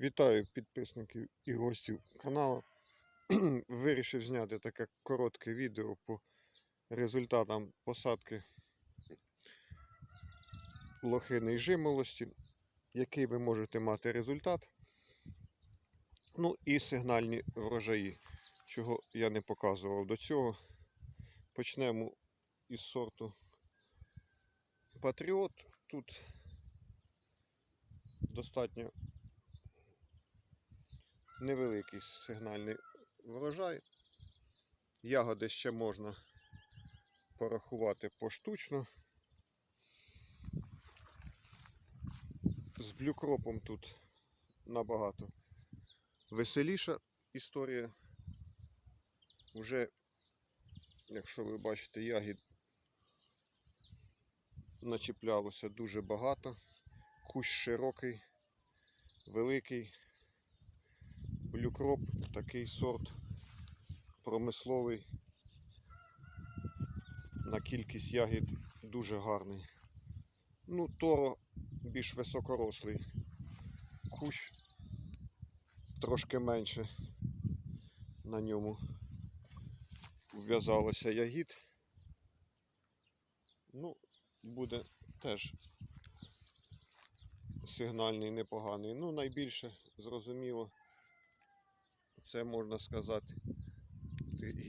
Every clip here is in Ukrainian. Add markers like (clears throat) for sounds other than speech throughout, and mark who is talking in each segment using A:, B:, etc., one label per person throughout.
A: Вітаю підписників і гостів каналу. (clears throat) Вирішив зняти таке коротке відео по результатам посадки лохини і жимолості, який ви можете мати результат. Ну і сигнальні врожаї, чого я не показував до цього. Почнемо із сорту Патріот. Тут достатньо невеликий сигнальний врожай. Ягоди ще можна порахувати поштучно. З блюкропом тут набагато веселіша історія. Вже, якщо ви бачите, ягід начіплялося дуже багато. Кущ широкий, великий. Блюкроп такий сорт промисловий. На кількість ягід дуже гарний. Ну, торо більш високорослий. Кущ трошки менше на ньому вв'язалося ягід. Ну, буде теж сигнальний непоганий. Ну, найбільше зрозуміло. Це можна сказати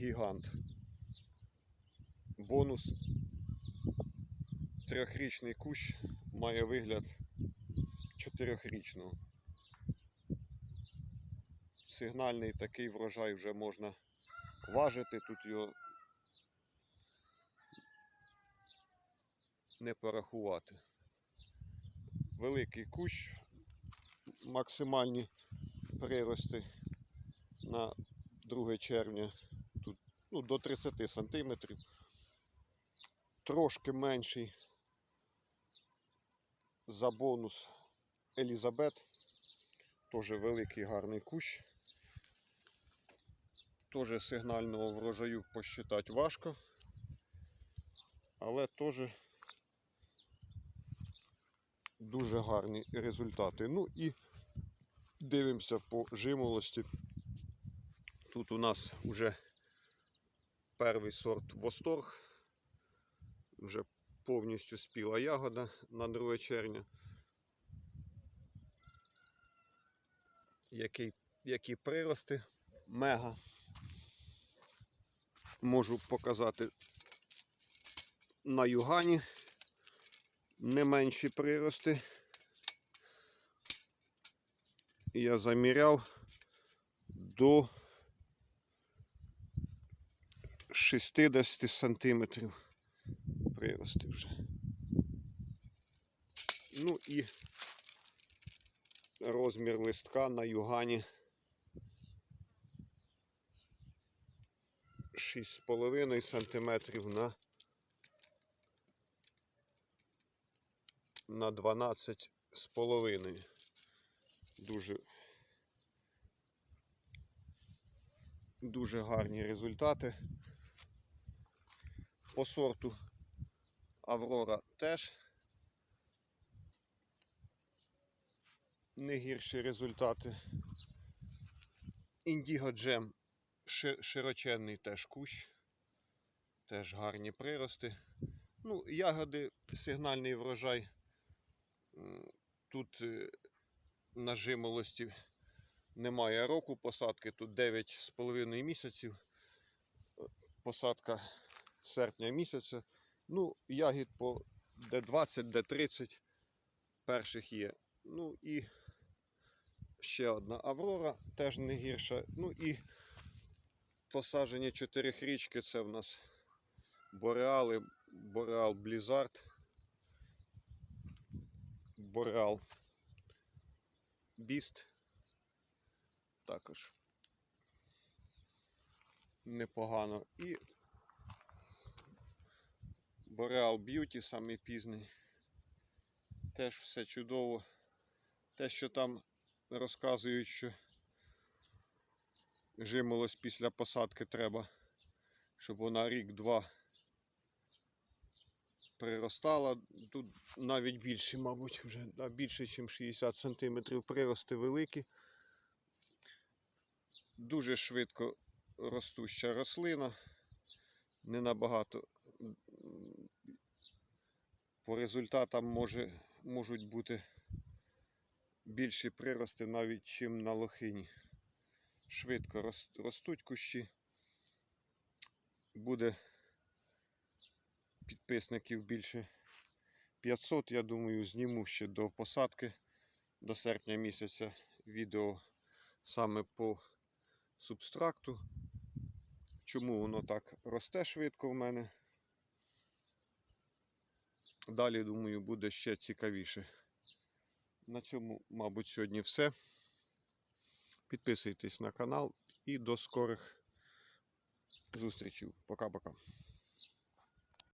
A: гігант. Бонус трьохрічний кущ має вигляд чотирьохрічного. Сигнальний такий врожай вже можна важити, тут його не порахувати. Великий кущ, максимальні прирости на 2 червня тут ну, до 30 сантиметрів. Трошки менший за бонус Елізабет. Теж великий гарний кущ. Теж сигнального врожаю посчитати важко, але теж дуже гарні результати. Ну і дивимося по жимолості. Тут у нас вже перший сорт Восторг. Вже повністю спіла ягода на 2 червня. Який, які прирости мега. Можу показати на югані не менші прирости. Я заміряв до 60 сантиметрів прирости вже. Ну і розмір листка на югані 6,5 сантиметрів на на 12 з половиною. Дуже дуже гарні результати. По сорту Аврора теж не гірші результати. Індіго Джем широченний теж кущ, теж гарні прирости. Ну, ягоди, сигнальний врожай. Тут е, на жимолості немає року посадки, тут 9,5 місяців. Посадка серпня місяця. Ну, ягід по Д20, Д30 перших є. Ну і ще одна Аврора, теж не гірша. Ну і посадження чотирихрічки це в нас Бореали, Бореал Блізард, Бореал Біст. Також непогано. І Boreal Beauty самий пізний. Теж все чудово. Те, що там розказують, що жимолость після посадки треба, щоб вона рік-два приростала. Тут навіть більше, мабуть, вже да, більше, ніж 60 см прирости великі. Дуже швидко ростуща рослина. Не набагато по результатам може, можуть бути більші прирости навіть, чим на лохині. Швидко ростуть кущі. Буде підписників більше 500, я думаю, зніму ще до посадки до серпня місяця відео саме по субстракту. Чому воно так росте швидко в мене. Далі, думаю, буде ще цікавіше. На цьому, мабуть, сьогодні все. Підписуйтесь на канал і до скорих зустрічей. Пока-пока.